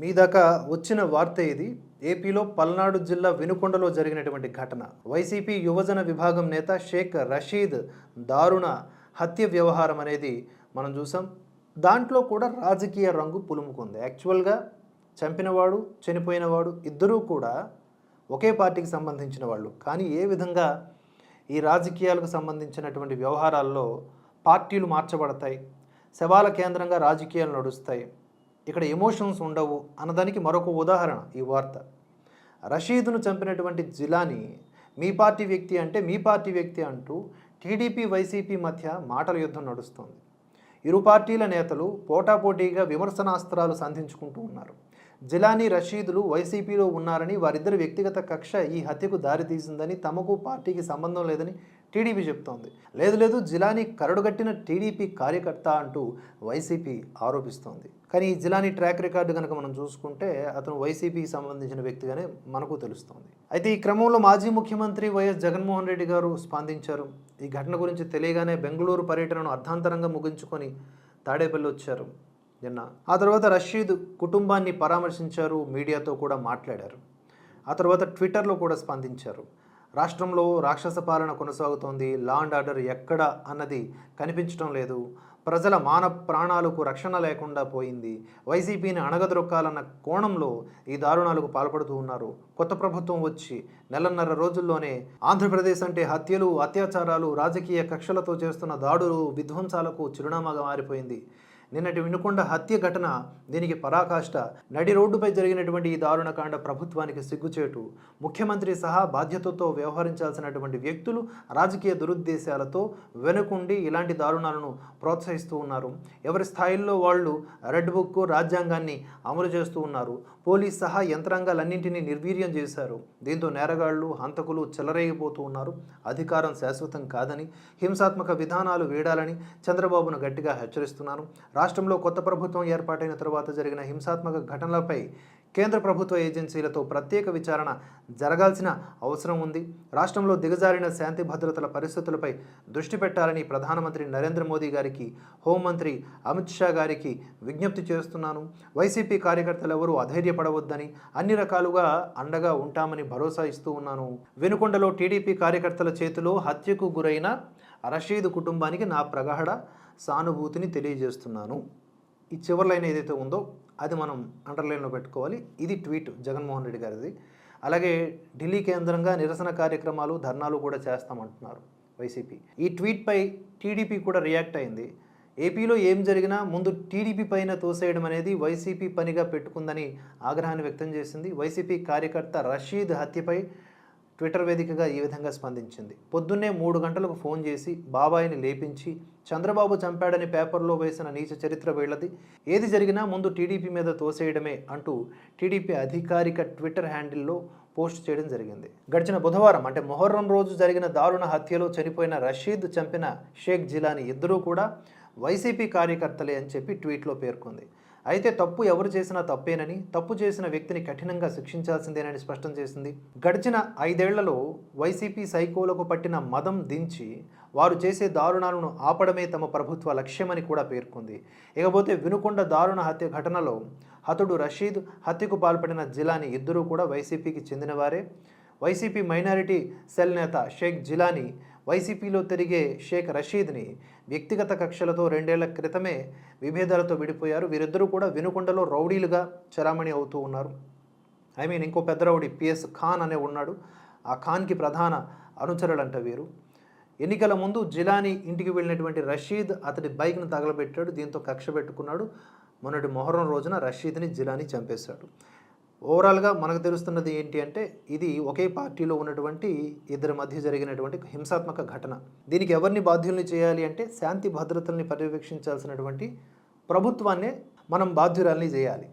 మీ దాకా వచ్చిన వార్త ఇది. ఏపీలో పల్నాడు జిల్లా వినుకొండలో జరిగినటువంటి ఘటన. వైసీపీ యువజన విభాగం నేత షేక్ రషీద్ దారుణ హత్య వ్యవహారం అనేది మనం చూసాం. దాంట్లో కూడా రాజకీయ రంగు పులుముకుంది. యాక్చువల్గా చంపినవాడు చనిపోయినవాడు ఇద్దరూ కూడా ఒకే పార్టీకి సంబంధించిన వాళ్ళు. కానీ ఏ విధంగా ఈ రాజకీయాలకు సంబంధించినటువంటి వ్యవహారాల్లో పార్టీలు మార్చబడతాయి శవాల కేంద్రంగా రాజకీయాలు నడుస్తాయి ఇక్కడ ఎమోషన్స్ ఉండవు అన్నదానికి మరొక ఉదాహరణ ఈ వార్త. రషీద్ను చంపినటువంటి జిలాని మీ పార్టీ వ్యక్తి అంటే మీ పార్టీ వ్యక్తి అంటూ టీడీపీ వైసీపీ మధ్య మాటల యుద్ధం నడుస్తోంది. ఇరు పార్టీల నేతలు పోటాపోటీగా విమర్శనాస్త్రాలు సంధించుకుంటూ ఉన్నారు. జిలానీ రషీదులు వైసీపీలో ఉన్నారని వారిద్దరి వ్యక్తిగత కక్ష ఈ హత్యకు దారితీసిందని తమకు పార్టీకి సంబంధం లేదని టీడీపీ చెప్తోంది. లేదు లేదు జిలానీ కరడుగట్టిన టీడీపీ కార్యకర్త అంటూ వైసీపీ ఆరోపిస్తోంది. కానీ ఈ జిలానీ ట్రాక్ రికార్డు కనుక మనం చూసుకుంటే అతను వైసీపీకి సంబంధించిన వ్యక్తిగానే మనకు తెలుస్తోంది. అయితే ఈ క్రమంలో మాజీ ముఖ్యమంత్రి వైఎస్ జగన్మోహన్ రెడ్డి గారు స్పందించారు. ఈ ఘటన గురించి తెలియగానే బెంగళూరు పర్యటనను అర్ధాంతరంగా ముగించుకొని తాడేపల్లి వచ్చారు. నిన్న. ఆ తర్వాత రషీద్ కుటుంబాన్ని పరామర్శించారు మీడియాతో కూడా మాట్లాడారు. ఆ తర్వాత ట్విట్టర్లో కూడా స్పందించారు. రాష్ట్రంలో రాక్షస పాలన కొనసాగుతోంది లా అండ్ ఆర్డర్ ఎక్కడ అన్నది కనిపించడం లేదు. ప్రజల మాన ప్రాణాలకు రక్షణ లేకుండా పోయింది. వైసీపీని అణగదొక్కాలన్న కోణంలో ఈ దారుణాలకు పాల్పడుతూ ఉన్నారు. కొత్త ప్రభుత్వం వచ్చి నెలన్నర రోజుల్లోనే ఆంధ్రప్రదేశ్ అంటే హత్యలు అత్యాచారాలు రాజకీయ కక్షలతో చేస్తున్న దాడులు విధ్వంసాలకు చిరునామాగా మారిపోయింది. నిన్నటి వినుకొండ హత్య ఘటన దీనికి పరాకాష్ట. నడి రోడ్డుపై జరిగినటువంటి ఈ దారుణకాండ ప్రభుత్వానికి సిగ్గుచేటు. ముఖ్యమంత్రి సహా బాధ్యతతో వ్యవహరించాల్సినటువంటి వ్యక్తులు రాజకీయ దురుద్దేశాలతో వెనుకుండి ఇలాంటి దారుణాలను ప్రోత్సహిస్తూ ఉన్నారు. ఎవరి స్థాయిల్లో వాళ్ళు రెడ్ బుక్ రాజ్యాంగాన్ని అమలు చేస్తూ ఉన్నారు. పోలీస్ సహా యంత్రాంగాలన్నింటినీ నిర్వీర్యం చేశారు. దీంతో నేరగాళ్ళు హంతకులు చెలరేగిపోతూ ఉన్నారు. అధికారం శాశ్వతం కాదని హింసాత్మక విధానాలు వీడాలని చంద్రబాబును గట్టిగా హెచ్చరిస్తున్నాను రాష్ట్రంలో కొత్త ప్రభుత్వం ఏర్పాటైన తరువాత జరిగిన హింసాత్మక ఘటనలపై కేంద్ర ప్రభుత్వ ఏజెన్సీలతో ప్రత్యేక విచారణ జరగాల్సిన అవసరం ఉంది. రాష్ట్రంలో దిగజారిన శాంతి భద్రతల పరిస్థితులపై దృష్టి పెట్టాలని ప్రధానమంత్రి నరేంద్ర మోదీ గారికి హోంమంత్రి అమిత్ షా గారికి విజ్ఞప్తి చేస్తున్నాను. వైసీపీ కార్యకర్తలు ఎవరూ అధైర్యపడవద్దని అన్ని రకాలుగా అండగా ఉంటామని భరోసా ఇస్తూ ఉన్నాను. వెనుకొండలో టీడీపీ కార్యకర్తల చేతిలో హత్యకు గురైన రషీద్ కుటుంబానికి నా ప్రగాఢ సానుభూతిని తెలియజేస్తున్నాను. ఈ చివరి లైన్ ఏదైతే ఉందో అది మనం అండర్లైన్లో పెట్టుకోవాలి. ఇది ట్వీట్ జగన్మోహన్ రెడ్డి గారిది. అలాగే ఢిల్లీ కేంద్రంగా నిరసన కార్యక్రమాలు ధర్నాలు కూడా చేస్తామంటున్నారు వైసీపీ. ఈ ట్వీట్పై టీడీపీ కూడా రియాక్ట్ అయింది. ఏపీలో ఏం జరిగినా ముందు టీడీపీ పైన తోసేయడం అనేది వైసీపీ పనిగా పెట్టుకుందని ఆగ్రహాన్ని వ్యక్తం చేసింది. వైసీపీ కార్యకర్త రషీద్ హత్యపై ట్విట్టర్ వేదికగా ఈ విధంగా స్పందించింది. పొద్దున్నే మూడు గంటలకు ఫోన్ చేసి బాబాయిని లేపించి చంద్రబాబు చంపాడని పేపర్లో వేసిన నీచ చరిత్ర వీళ్ళది. ఏది జరిగినా ముందు టీడీపీ మీద తోసేయడమే అంటూ టీడీపీ అధికారిక ట్విట్టర్ హ్యాండిల్లో పోస్ట్ చేయడం జరిగింది. గడిచిన బుధవారం అంటే మొహర్రం రోజు జరిగిన దారుణ హత్యలో చనిపోయిన రషీద్ చంపిన షేక్ జిలాని ఇద్దరూ కూడా వైసీపీ కార్యకర్తలే అని చెప్పి ట్వీట్లో పేర్కొంది. అయితే తప్పు ఎవరు చేసినా తప్పేనని తప్పు చేసిన వ్యక్తిని కఠినంగా శిక్షించాల్సిందేనని స్పష్టం చేసింది. గడిచిన ఐదేళ్ళలో వైసీపీ సైకోలకు పట్టిన మదం దించి వారు చేసే దారుణాలను ఆపడమే తమ ప్రభుత్వ లక్ష్యమని కూడా పేర్కొంది. ఇకపోతే వినుకొండ దారుణ హత్య ఘటనలో హతుడు రషీద్ హత్యకు పాల్పడిన జిలాని ఇద్దరూ కూడా వైసీపీకి చెందినవారే. వైసీపీ మైనారిటీ సెల్ నేత షేక్ జిలానీ వైసీపీలో తిరిగే షేక్ రషీద్ని వ్యక్తిగత కక్షలతో రెండేళ్ళ క్రితమే విభేదాలతో విడిపోయారు. వీరిద్దరూ కూడా వినుకొండలో రౌడీలుగా చరామణి అవుతూ ఉన్నారు. ఐ మీన్ ఇంకో పెద్ద రౌడీ పిఎస్ ఖాన్ అనే ఉన్నాడు. ఆ ఖాన్కి ప్రధాన అనుచరులంట వీరు. ఎన్నికల ముందు జిలాని ఇంటికి వెళ్ళినటువంటి రషీద్ అతడి బైక్ను తగలబెట్టాడు. దీంతో కక్ష పెట్టుకున్నాడు. మొన్నటి మొహరం రోజున రషీద్ని జిలాని చంపేశాడు. ఓవరాల్గా మనకు తెలుస్తున్నది ఏంటి అంటే ఇది ఒకే పార్టీలో ఉన్నటువంటి ఇద్దరి మధ్య జరిగినటువంటి హింసాత్మక ఘటన. దీనికి ఎవరిని బాధ్యుల్ని చేయాలి అంటే శాంతి భద్రతల్ని పర్యవేక్షించాల్సినటువంటి ప్రభుత్వాన్నే మనం బాధ్యురాల్ని చేయాలి.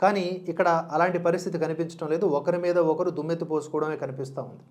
కానీ ఇక్కడ అలాంటి పరిస్థితి కనిపించడం లేదు. ఒకరి మీద ఒకరు దుమ్మెత్తి పోసుకోవడమే కనిపిస్తూ ఉంది.